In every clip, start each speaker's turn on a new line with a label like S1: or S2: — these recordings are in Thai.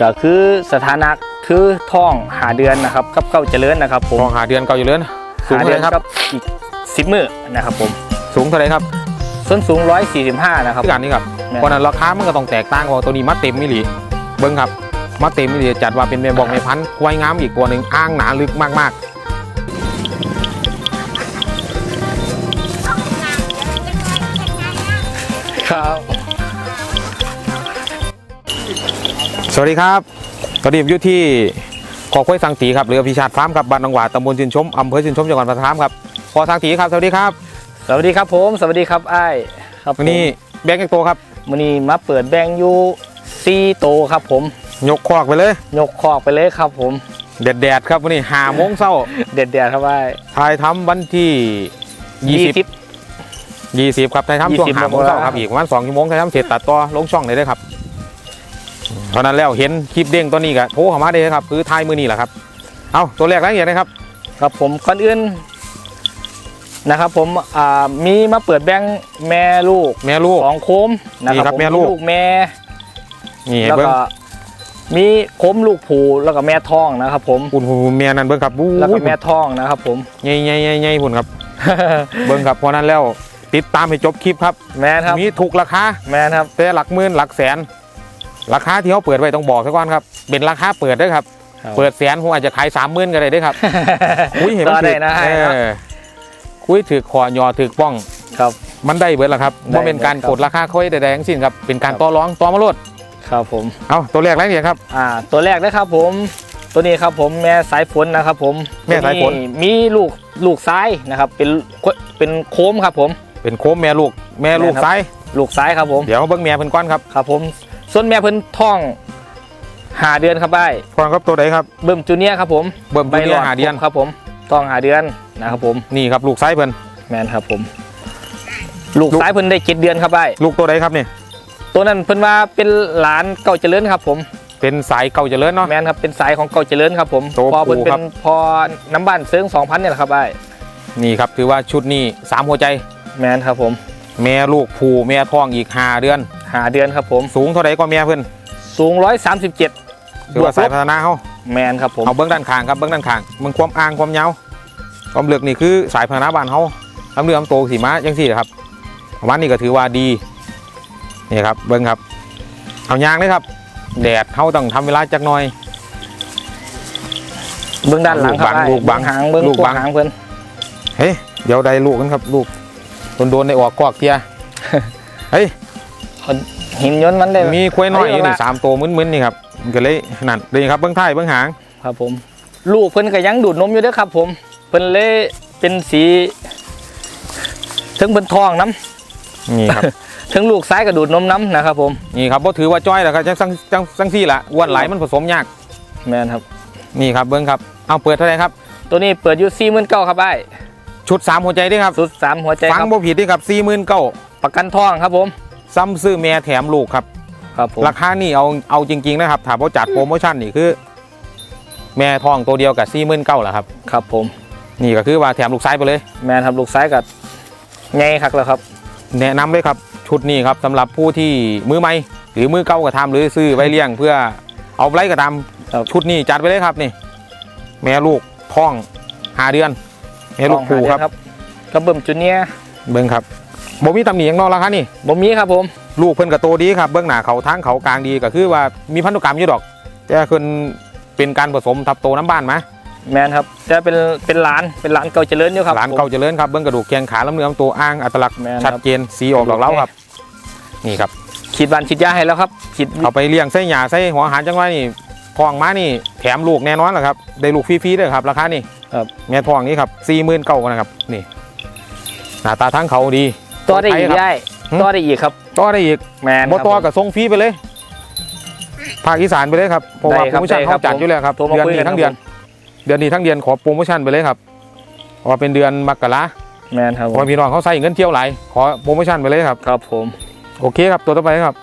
S1: ก็คือสถานะคือท้องหาเดือนนะครับกับเก้าเจริญนะครับผม
S2: ทองหาเดือนเก่าอยู่เลยสูง
S1: หา
S2: เท่า
S1: เดื
S2: ไห
S1: อน
S2: ร่ครับ
S1: กับอีกสิบมือนะครับผม
S2: สูงเท่าไหร่ครับ
S1: ส้นสูงร้อยสี่สิบห้านะครับ
S2: ที่การนี้ครับ
S1: แม่น
S2: เพราะฉะนั้นราคามันก็ต้องแตกต่างกว่าตัวนี้มาเต็มมิลลิเบิ้งครับมาเต็มมิลลิจัดว่าเป็นแม่บอกแม่พันธุ์ควายงามอีกตัวหนึ่งอ้างหนาลึกมากๆ
S1: ครับ
S2: สวัสดีครับตอนนี้ผมอยู่ที่ขอควายสังตีครับเรือพิชาติฟาร์มครับบ้านหนองหวาตำบลจินชมอำเภอจินชมจังหวัดพัทยามครับพอสังตีครับสวัสดีครับ
S1: สวัสดีครับผม สวัสดีครับไอ้ายครับผม
S2: วันนี้แบงค์โตครับ
S1: วันนี้มาเปิดแบงค์อยูซีโตวครับผม
S2: ยกคอกไปเลย
S1: ยกคอกไปเลยครับผม
S2: แดดๆครับวันนี้หาโมงเช้า
S1: เด็ดเด็ดๆครับไอ้าย
S2: ทายทำวันที่ 20 20 ครับทายทำช่วง
S1: 20
S2: หาโมงเช้าครับ
S1: โมง
S2: อีกประมาณ2ชั่วโมงทายทำเสร็จตัดต่อลงช่องเลยได้อครับ เพราะนั้นแล้วเห็นคลิปเด้งตัวนี้ก็โทรเข้ามาได้เลยครับคือทายมือนี่แหละครับ เอาตัวแรกรายละเอียดนะครับ
S1: ครับผมก่อนอื่นนะครับผมอ่ามีมาเปิดแบงค์แม่ลูก
S2: แม่ลูก
S1: สองโคมนะค
S2: นี่ครั
S1: รับบผม
S2: แม่ลูก
S1: แม่
S2: นี่ให้
S1: แล้ว
S2: เบิ้ง
S1: ก็มีโคมลูกผูแล้วก็แม่ท้องนะครับผม
S2: คุณคุณแม่นั่นเบิ้งครับบู๊
S1: แล้วก็แม่ท้องนะครับ ผม
S2: ใหญ่ใหญ่ใหญ่ใหญ่พุ่นครับ เบิ้งครับเพราะนั้นแล้วติดตามให้จบคลิปครับ
S1: แม่นครับ
S2: มีถูกราคา
S1: แม่นครับ
S2: แต่หลักหมื่นหลักแสน ราคาที่เขาเปิดไว้ต้องบอกซะก่อนครับเป็นราคาเปิดเด้วยครับ เปิดแสนผมอาจจะขายสามหมื่นก็ได้เด้วยครับคุยเห็น
S1: ต่
S2: มั
S1: อนได้
S2: ถือ
S1: นะให้
S2: เอ
S1: ครับ
S2: อคุยถือคอยอถือป้อง
S1: ครับ
S2: มันได้เบิดแล้วครับ
S1: ได้
S2: ว่าเป็นการ
S1: เบิดครับ
S2: กดราคาค่อยใดๆทั้งสิ้นครับเป็นการต่อรองต่อมาลด
S1: ครับผม
S2: เอาตัวแรกรายละเอียดครับ
S1: อ่าตัวแรกนะครับผม ตัวนี้ครับผมแม่สายฝนนะครับผม
S2: แม่สายฝน
S1: ตัวมีลูกลูกซ้ายนะครับ เป็นเป็นโค้มครับผม
S2: เป็นโค้มแม่ลูกแม่ลูก
S1: แม่ครับ
S2: ซ้าย
S1: ลูกซ้ายครับผม
S2: เดี๋ยวเบิ้งแม่เพิ่นก้อนครับ
S1: ครับผม ส่วนแม่เพิ่นท้องหาเดือนครับไอ้
S2: ก้อนครับตัวใดครับ
S1: เบิ่มจูเนียร์ครับผม
S2: เบิ่มจูเนียร์
S1: ใบล
S2: หาเดือน
S1: ครับผมท้องหาเดือนนะครับผม
S2: นี่ครับลูกซ้ายเพิ่น
S1: แมนครับผม ลูก
S2: ลูก
S1: ซ้ายเพิ่นได้เจ็ดเดือนครับไอ้
S2: ลูกตัวใดครับเนี่ย
S1: ตัวนั้นเพิ่นว่าเป็นหลานเก่าเจริญครับผม
S2: เป็นสายเก่าเจริญเนาะ
S1: แมนครับเป็นสายของเก่าเจริญครับผม
S2: โต
S1: พอเพิ่น
S2: ปู่
S1: เป็
S2: ครับ
S1: นพอน้ำบ้านเซิงสองพันเนี่ยแหละครับไอ้
S2: นี่ครับถือว่าชุดนี้สามหัวใจ
S1: แมนครับผม
S2: แม่ลูกผูแม่ท้องอีกห้าเดือน
S1: หาเดือนครับผม
S2: สูงเท่าไรก็แม่เพิ่น
S1: สูงร้อยสามสิบเจ็ด
S2: ถือว่าสายพัฒนาเขา
S1: แมนครับผม
S2: เอาเบื้องด้านข้างครับเบื้องด้านข้างมึงความอ่างความยาวความเลือกนี่คือสายพัฒนาบ้านเขาลำเรือลำโตสีม้ายังสี่ครับประมาณนี้ก็ถือว่าดีนี่ครับเบิ้งครับ เอายางเลยครับแดดเขาต้องทำเวลาจักหน่อย
S1: เบื้องด้านหลังครับไอ้
S2: ลูกบัง
S1: หางเบื้อง
S2: ลูก
S1: ตัว
S2: บัง
S1: หางเพิ่น
S2: เฮ้ยเดี๋ยวได้ลูกกันครับ ลูกโดนโดนในออกกอกเกียร์เฮ้ย
S1: หินยนต์มันได้
S2: มีควายน้อย
S1: เอาอีก
S2: นี่
S1: ละ
S2: สามตัวมึนๆนี่ครับมันก็เลยนั่นเลยครับเบื้องท้ายเบื้องหาง
S1: ครับผม ลูกเพิ่นก็ยังดูดนมอยู่เด้อครับ ผมเพิ่นเลยเป็นสีถึงเพิ่นทองน้ำ
S2: นี่ครับ
S1: ถึงลูกซ้ายก็ดูดนมน้ำนะครับ ผม
S2: นี่ครับบ่ถือว่าจ้อยแล้วครับจังจังจังจังซี่ละอ้วนไหลายมันผสมยาก
S1: แมนครับ
S2: นี่ครับเบิ้งครับเอาเปิดเท่าไหร่ครับ
S1: ตัวนี้เปิดอยู่สี่หมื่นเก้าครับไอ้
S2: ชุดสามหัวใจเด้วยครับ
S1: สุดสามหัวใจ
S2: ฟัง
S1: ครับ
S2: บ่ผิดเด้วยครับสี่หมื่นเก้า
S1: ประกันทองครับผม
S2: ซ้ำซื้อแม่แถมลูกครับ
S1: ครับผม
S2: ราคานี่เอาเอาจริง ๆ นะครับถ้าบ่จัดโปรโมชั่นนี่คือ แม่ทองตัวเดียวกับสี่หมื่นเก้าแหละครับ
S1: ครับผม
S2: นี่ก็คือว่าแถมลูกซ้ายไปเลย
S1: แมนครับลูกซ้ายกับไงครับแล้วครับ
S2: แนะนำเลยครับชุดนี้ครับสำหรับผู้ที่มือใหม่หรือมือเก่ากระทำหรือซื้อไว้เลี้ยง เพื่อเอาไว้กระท
S1: ครับำ
S2: ชุดนี้จัดไปเลยครับนี่ แม่ลูกท้องหาเดือนแม่ลูกผูครับ
S1: ทองหาเดือนกระเบิ่มจุเนียร์
S2: เบิ้งครับ บ่มีตำหนิอย่างนอกราคานี่
S1: บ่มีครับผม
S2: ลูกเพิ่นกับโตดีครับเบื้องหน้าเขาทางเขากลางดีก็คือว่ามีพันธุกรรมอยู่ดอกแต่เพิ่นเป็นการผสมทับโตน้ำบ้านมา
S1: แมนครับจะเป็นเป็นหลานเป็นหลานเก่าเจริญอยู่ครับ
S2: หลานเก่าเจริญครับเบื้องกระดูกแขนขาลำเนื้อลำตัวอ้างอัตลักษณ์
S1: แม่นครับ
S2: ชัดเจนสีออกดอกเล้าครับ นี่ครับ
S1: ฉีดวันฉีดยาให้แล้วครับฉีด
S2: เอาไปเลี้ยงใส่หญ้าใส่หัวอาหารจังหวะนี่ทองมานี่แถมลูกแน่นอนแหละครับได้ลูกฟรีๆด้วยครับราคานี่
S1: ครับ
S2: แม่ทองนี่ครับสี่หมื่นเก้านะครับนี่หน้าตาทั้งเขาดี
S1: ตัวได้อีก
S2: ครับ
S1: ได้
S2: หืม
S1: ตัวได้อีกครับ
S2: ต่อได้อีก
S1: แมน
S2: บ่
S1: ครับ
S2: ต่อ
S1: ผม
S2: กับทรงฟรีไปเลยภาคอีสานไปเลยครับเพราะว่า
S1: ได้
S2: โป
S1: ครั
S2: ร
S1: บ
S2: โมชั่น
S1: ได้ครั
S2: เขา
S1: บ
S2: จัดอยู่แล้วครับ
S1: โทรมา
S2: เดือน
S1: คุย
S2: นี้
S1: กัน
S2: ทั้ง
S1: ครับ
S2: เดือน เดือนนี้ทั้งเดือนขอโปรโมชั่นไปเลยครับเพราะว่าเป็นเดือนมกรา
S1: แมนครับ
S2: เพ
S1: ผม
S2: ราะพี่น้องเขาใส่เงินเที่ยวไหลายขอโปรโมชั่นไปเลยครับ
S1: ครับผม
S2: โอเคครับตัวต่อไปครับ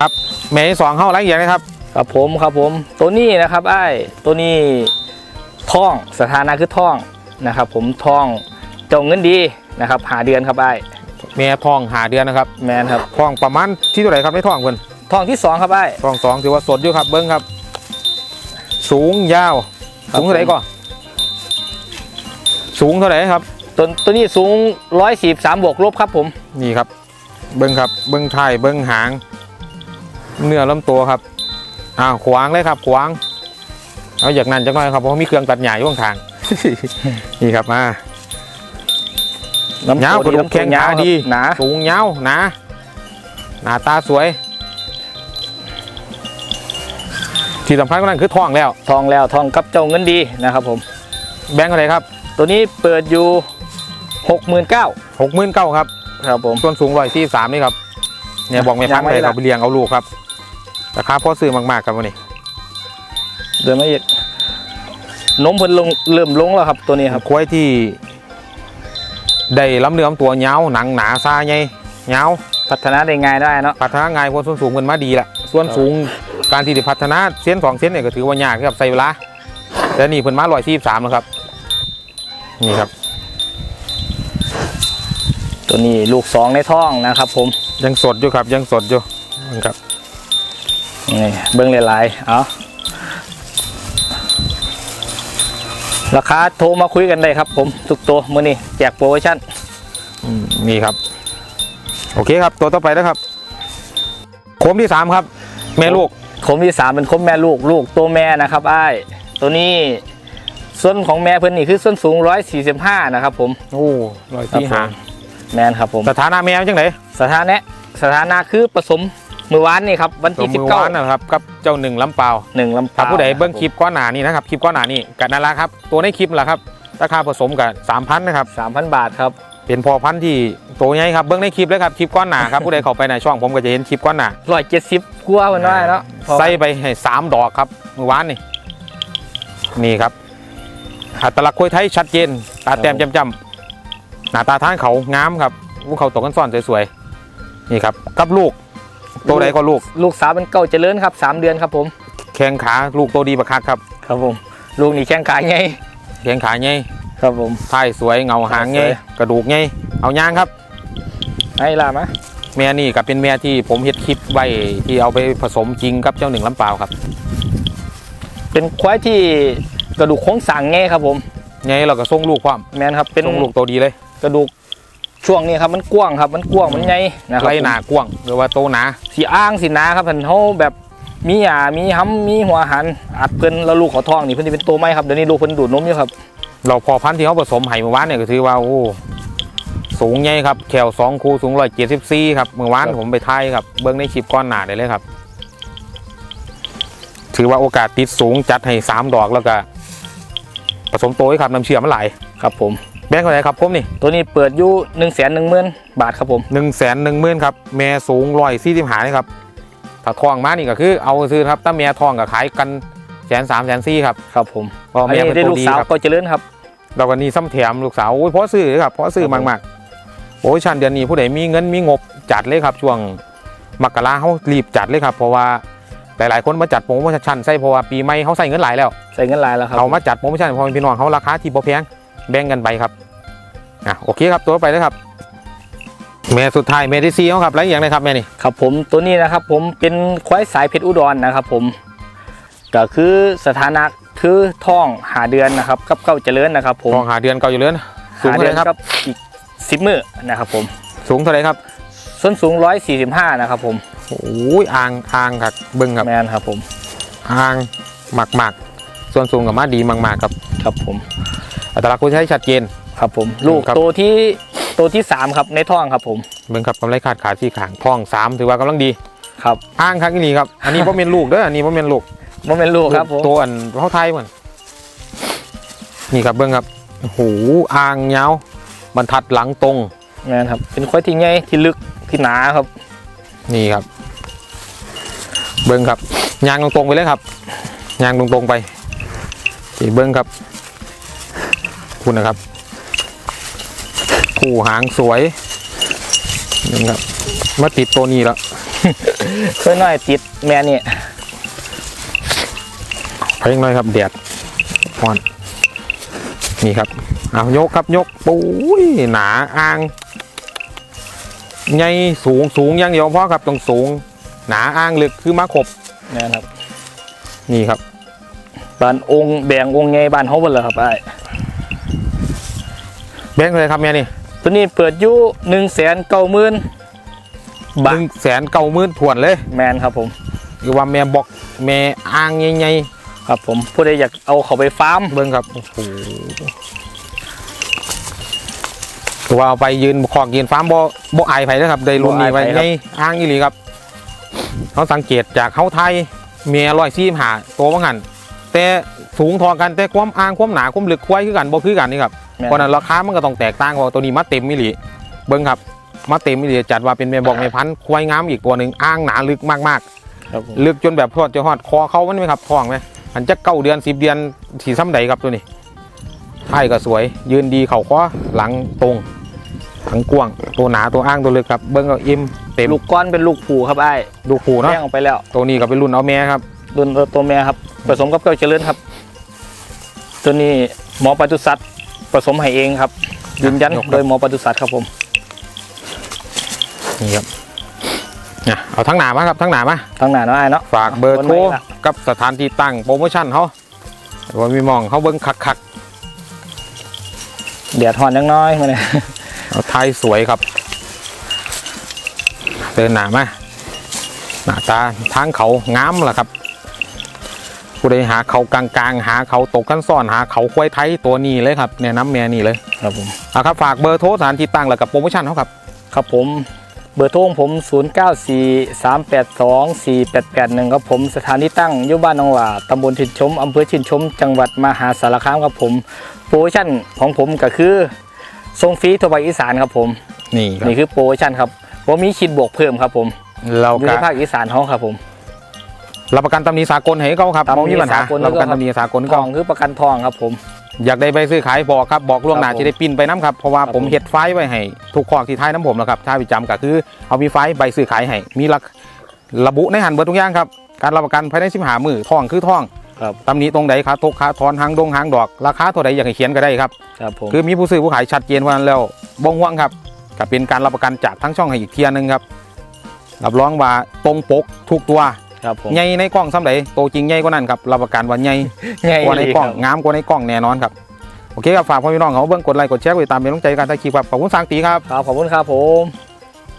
S2: ครับแม่ที่สองเข้ารายละเอียดนะครับ
S1: ครับผมครับผม ตัวนี้นะครับไอ้ายตัวนี้ท่องสถานะคือท่องนะครับ ผมท่องเจ้าเงินดีนะครับหาเดือนครับไอ้าย
S2: แม่ทองหาเดือนนะครับ
S1: แมนครับ
S2: ทองประมาณที่เท่าไหร่ครับไม่ทองเพิ่น
S1: ทองที่สองครับไอ้
S2: ทองสองถือว่าสดอยู่ครับเบิ้งครับ สูงยาว
S1: ครับ
S2: สูงเท่าไหร่ก่อนสูงเท่าไหร่ครับ
S1: ตัวตัวนี้สูงร้อยสี่สามบวกลบครับผม
S2: นี่ครับ เบิ้งครับเบิ้งไทายเบิ้งหาง เนื้อลำตัวครับอ้าวขวางเลยครับ ขวาง เอาอย่างนั้นจังหน่อยครับเพราะว่ามีเครื่องตัดหญ้าอยู่ข้างทาง นี่ครับมา
S1: ลำ
S2: ยาว
S1: ตัว
S2: กระดูกแข็ง
S1: ลำตัวยาว
S2: ขาดี
S1: หนา
S2: สูงยาวหนาหน้าตาสวย ที่สำคัญก็นั่นคือท้องแล้ว
S1: ทองแล้วทองกับเจ้าเงินดีนะครับผม
S2: แบงค์อะไรครับ
S1: ตัวนี้เปิดอยู่หกหมื่นเก้า
S2: หกหมื่นเก้าครับ
S1: ครับผม
S2: ส่วนสูงร้อยสี่สามนี่ครับ เนี่ยบอกไม่พัก
S1: ยังไม่
S2: เลย
S1: ละ
S2: เราไปเลี้ยงเอาลูกครับ ราคาพอซื้อมากๆครับวันนี้
S1: เดินมาอีกนมเพิ่นลงเริ่มลงแล้วครับตัวนี้ครับ
S2: ควายที่ ได้ลำเนื้อลำตัวเงาวหนังหนาซาใหญ่เงาว
S1: พัฒนาได้ง่ายได้เนาะ
S2: พัฒนาง่ายเพราะส่วนสูงมันมาดีละส่วน
S1: ครับ
S2: สูงการที่จะพัฒนาเส้นสองเส้นเนี่ยก็ถือว่ายากครับใส่เวลาแต่นี่เพิ่นมาร้อยสี่สามแล้วครับ นี่ครับ
S1: ตัวนี้ลูกสองในท้องนะครับ ผม
S2: ยังสดอยู่ครับยังสดอยู่นี่ครับ
S1: นี่เบิ้งหลายๆเอา ราคาโทรมาคุยกันได้ครับ ผมทุกตัวมื้อนี้แจกโปรโมชั่น
S2: อืมนี่ครับ โอเคครับ ตัวต่อไปนะครับ โคมที่สามครับ แม่ลูก
S1: คมที่สามเป็นคมแม่ลูกลูกตัวแม่นะครับอ้ายตัวนี้ส่วนของแม่เพิ่นนี่คือส่วนสูง 145 นะครับผม
S2: โอ้ร้อยสี่หา
S1: แมนครับผม
S2: สถานะแมวจังไหน
S1: สถานะสถานะคือผสม มือวานนี่ครับวัน
S2: ส
S1: ที่
S2: มมือวาน
S1: 19
S2: นะครับกับเจ้าหนึ่งลำเปล่า
S1: หนึ่งลำ
S2: ถ้า
S1: ปา
S2: ผู้ใดเบิ้งคลิปก้อนหนานี่นะครับคลิปก้อนหนานี่กับนาราครับตัวในคลิปแหละครับราคาผสมกับสามพันนะครับ
S1: 3,000บาทครับ
S2: เป็นพอพันธุ์ที่โตใหญ่ครับเบิ้งในคลิปเลยครับคลิปก้อนหนาครับผู้ใดเข้าไปในช่องผมก็จะเห็นคลิปก้อนหนา
S1: 170กว่าเพิ่นว่าเนาะพอ
S2: ใส่ไปให้สามดอกครับมือวานนี่นี่ครับอัตลักษณ์ควยไทยชัดเจนตาแต้มจำจำๆหน้าตาทางเขางามครับภูเขาตกกันซ่อนสวยๆนี่ครับกับลูก ตัวใดก็ลูก
S1: ลูกสาวเป็นเก่าเจริญครับสามเดือนครับผม
S2: แข้งขาลูกตัวดีบักคักครับ
S1: ครับผม ลูกนี่แข้งขาไง
S2: แข้งขาใหญ่
S1: ครับผม
S2: ท้ายสวยเงาหางใหญ่
S1: สวย
S2: กระดูกใหญ่เอาย่างครับ
S1: ให้ล่ะมะ
S2: แม่นี่กับเป็นแม่ที่ผมเฮ็ดคลิปไว้ที่เอาไปผสมจริงกับเจ้าหนึ่งลำเปล่าครับ
S1: เป็นควายที่กระดูกโค้งสั่งไงครับผม
S2: ไงเราก็ส่งลูกความ
S1: แมนครับเป็น
S2: ส่งลูกตัวดีเลย
S1: กระดูก ช่วงนี้ครับมันกว้างครับมันกว้างมันใหญ่นะครับ
S2: ไรหนากว้างหรือว่าโตหนา
S1: สีอ้างสีนาครับเพิ่นเขาแบบมีหยามีห้ำมีหัวหันอัดเพิ่นแล้วลูกเขาท้องนี่เพิ่นจะเป็นตัวไม้ครับเดี๋ยวนี้ลูกเพิ่นดูดนมอยู่ครับ
S2: เราพอพันธุ์ที่เขาผสมไห่เมื่อวานเนี่ยก็ถือว่าโอ้สูงใหญ่ครับแขวสองคูสูงร้อยเจ็ดสิบสี่ครับเมื่อวาน
S1: ครับ
S2: ผมไปทายครับเบิ้งในคลิปก้อนหนาได้เลยครับ ถือว่าโอกาสติดสูงจัดให้สามดอกแล้วก็ผสมโตให้ครับน้ำเชื่อมันไหลาย
S1: ครับผม
S2: แบงค์เท่าไหร่ครับผมนี่
S1: ตัวนี้เปิดอยู่หนึ่งแสนหนึ่งหมื่นบาทครับผม
S2: หนึ่งแสนหนึ่งหมื่นครับแม่สูงร้อยสี่สิบหานี่ครับถ้าทองมานี่ก็คือเอาซื้อครับถ้าแม่ทองก็ขายกันแสนสามแสนสี่ครับ
S1: ครับผม
S2: เพราะ
S1: อัน
S2: แม่
S1: นี้
S2: เป็น
S1: ได้
S2: ตั
S1: ลู
S2: ว
S1: ก
S2: ดี
S1: สาว
S2: ครับ
S1: ก็เจริญครับ
S2: เราก็นี่ซ้ำแถมลูกสาวโอ้ยเพราะซื้อครับเพราะซื้อ
S1: ครับผม
S2: มากๆโอ้ยชันเดือนนี้ผู้ใดมีเงินมีงบจัดเลยครับ ช่วงมกราเขารีบจัดเลยครับ เพราะว่าหลายๆคนมาจัดโปรโมชั่นใส่เพราะว่าปีใหม่เขาใส่เงินหลายแล้ว
S1: ใส่เงินลายแล้วครับ
S2: เขามาจัดโปรโมชั่นเพราะพี่น้องเขาราคาที่บ่แพง แบ่งกันไปครับอะโอเคครับตัวไปเลยครับ แม่สุดท้ายแม่ที่ซีเขาครับแล้วอย่างไรครับแม่นี่
S1: ครับผมตัวนี้นะครับผมเป็นควายสายเพชรอุดรนะครับผมก็คือสถานะคือท้องหาเดือนนะครับกับเก้าเจริญนะครับ ผม
S2: ทองหาเดือนเก่าอยู่เลยนะสูง
S1: หา
S2: เท่า
S1: เดื
S2: ไห
S1: อน
S2: รครับ
S1: กับอีกสิบมือนะครับ ผม
S2: สูงเท่าไหรครับ
S1: ส้นสูงร้อยสี่สิบห้านะครับผม
S2: โอ้ยอ่างอ่างครับเบิ้งครับ
S1: แมนครับผม
S2: อ่างหมักหมักๆ ส่วนสูงกับมาดีมากๆครับ
S1: ครับผม
S2: อัตลักษณ์ผู้ใช้ชัดเจน
S1: ครับผม ลูก
S2: ครับ
S1: ตัวที่ตัวที่สามครับในท้องครับผม
S2: เบิ่งครับกำไรขาดขาที่ขางท้องสามถือว่ากำลังดี
S1: ครับ
S2: อ้างครับนี่ครับ อันนี้พ่อเมนลูกเด้อ อันนี้พ่อเมนลูก
S1: มันเป็นลูกครับผม
S2: ตัวอันเขาไทยเหมือนนี่ครับเบิ่งครับโอ้โหอ่างยาวบรรทัดหลังตรง
S1: แมนครับ เป็นควายที่ใหญ่ที่ลึกที่หนาครับ
S2: นี่ครับ เบิ้งครับยางตรงๆไปเลยครับยางตรงๆไป นี่เบิ้งครับคุณนะครับคู่หางสวยนี่ครับมาติดตัวนี้แล้ว
S1: เคยน้อยติดแม่นี่
S2: เพ่งหน่อยครับแดดอ่อนนี่ครับเอายกครับยกปุ้ยหนาอ่างใหญ่สูงสูงอย่างเดียวพอครับต้องสูง หนาอ้างลึกคือมาขบ
S1: เนี่ยนะครับ
S2: นี่ครับ
S1: บ้านองค์แบ่งองค์ไงบ้านเฮาเบิ่นล่ะครับไอ้
S2: แบงค์เลยครับแม่นี่
S1: ตัวนี้เปิดอยู่190,000
S2: ห
S1: บาท
S2: นึ่งแสนเก้าหมื่นถวนเลย
S1: แมนครับผม
S2: หรือว่าแม่บอกแม่อ้างใหญ่
S1: ครับผมผู้ใดอยากเอาเขาไปฟาร์ม
S2: ๆเบิ้งครับโอ้โหตัวเอาไปยืนขอกยืนฟาร์มบ่บ่อายไผนะครับได้รุ่นนี้ไว้ใหญ่อ้างอีหลีครับเขาสังเกตจากเขาไทยเมียร้อยซีมหาตัวว่างัน แต่สูงทอกันแต่ความอ้างความหนาความลึกควายคือกันบ่คือกันนี่ครับ
S1: แม่น
S2: เพราะฉะนั้นราคามันก็ต้องแตกต่างเพราะตัวนี้มาเต็มมิลีเบิ้งครับมาเต็มมิลีจัดว่าเป็นแม่บอกแม่พันธุ์ควายงามอีกตัวหนึ่งอ้างหนาลึกมาก
S1: ครับผม
S2: ๆลึกจนแบบพอดจะหอดคอเขามันไหมครับท้องไหมมันจะเก้าเดือนสิบเดือนสีซ้ำใดครับตัวนี้ไท่ก็สวย ยืนดีเข่าคอหลังตรงหลังกว้างตัวหนาตัวอ้างตัวลึกครับเบิ้งก็อิ่มเต็ม
S1: ลูกก้อนเป็นลูกผูครับไอ้
S2: ดูผูเนาะ
S1: แยกออกไปแล้ว
S2: ตัวนี้ก็เป็นรุ่นเอาแม่ครับ
S1: รุ่นตัวแม่ครับ ผสมกับเกาเจริญครับ ตัวนี้หมอปศุสัตว์ผสมให้เองครับยืนยันโดยหมอปศุสัตว์ครับผม
S2: นี่ครับเนี่ยเอาทั้งหนามาครับทั้งหนามา
S1: ทางหน้าเนาะไอ้เนาะ
S2: ฝากเบอร์โทร
S1: คนไหนล่ะ
S2: กับสถานที่ตั้งโปรโมชั่นเขาว่ามีหมองเขาเบิ้งคักคัก
S1: เดียดหอนยังน้อยมาเนี่ย
S2: ๆเอาไทยสวยครับเดินหนามาหน้าตาทางเขางามล่ะครับ ผู้ใดหาเขากลางๆ หาเขาตกขั้นซ่อนหาเขาควายไทยตัวนี้เลยครับแนะนำแม่นี่เลย
S1: ครับผม
S2: เอาครับฝากเบอร์โทรสถานที่ตั้งแล้วกับโปรโมชั่นเขาครับ
S1: ครับผมเบอร์โทรของผม 0 9 4 3 8 2 4 8 8 1 ครับผมสถานที่ตั้งอยู่บ้านหนองหลาตำบลชินชมอำเภอชินชม จังหวัดมหาสารคามครับผมโปรโมชั่นของผมก็คือส่งฟรีทั่วไปอีสานครับผม
S2: นี่ครับ
S1: นี่คือโปรโมชั่นครับผมมีคิดบวกเพิ่มครับผม
S2: เรา
S1: อยู่
S2: ก็
S1: ในภาคอีสานเขาครับผม
S2: รับประกันตำหนิสากลให้เขาครับ
S1: ตำหนิ
S2: มองมีปัญหา
S1: สากล
S2: รับประกัน
S1: แล้วก็
S2: ตำหนิสากล
S1: ท
S2: เขา
S1: องคือประกันทองครับผม
S2: อยากได้ใบซื้อขายบอกครับบอกล่วงหน้า
S1: ครับผม
S2: จะได้ปิ้นไปน้ำครับเพราะว่า
S1: ครับ
S2: ผม
S1: ผม
S2: เฮ็ดไฟล์ไว้ให้ทุกข้อที่ท้ายน้ำผมแล้วครับถ้าประจำก็คือเอามีไฟล์ใบซื้อขายให้มีระระบุในหันเบอร์ทุกอย่างครับการรับประกันภายในสิบหามือท่องคือท่อง
S1: ครับ
S2: ตำหนิตรงใดขาตกขาทอนหางดงหางดอกราคาเท่าใดอยากให้เขียนก็ได้ครับ
S1: ครับผม
S2: คือมีผู้ซื้อผู้ขายชัดเจนว่านั้นแล้วบ่งห่วงครับก็เป็นการรับประกันจากทั้งช่องให้อีกเทียหนึงครับรับรองว่าตรงปกทุกตัว
S1: ครับผม
S2: ใหญ่ในกล้องซ้ำใดโตจริงใหญ่กว่านั้นครับรับประกันว่าใหญ่
S1: ง่าย
S2: กว่าใน
S1: ดี
S2: กล้อง
S1: ครับ
S2: งามกว่าในกล้องแน่นอนครับโอเคครับฝากพ่อพี่น้องเขาเบิ่งกดไลค์กดแชร์กดติดตามเป็นกำลังใจกันถ้าคลิปครับขอบคุณสร้างตีครับ
S1: ครับขอบคุณครับผม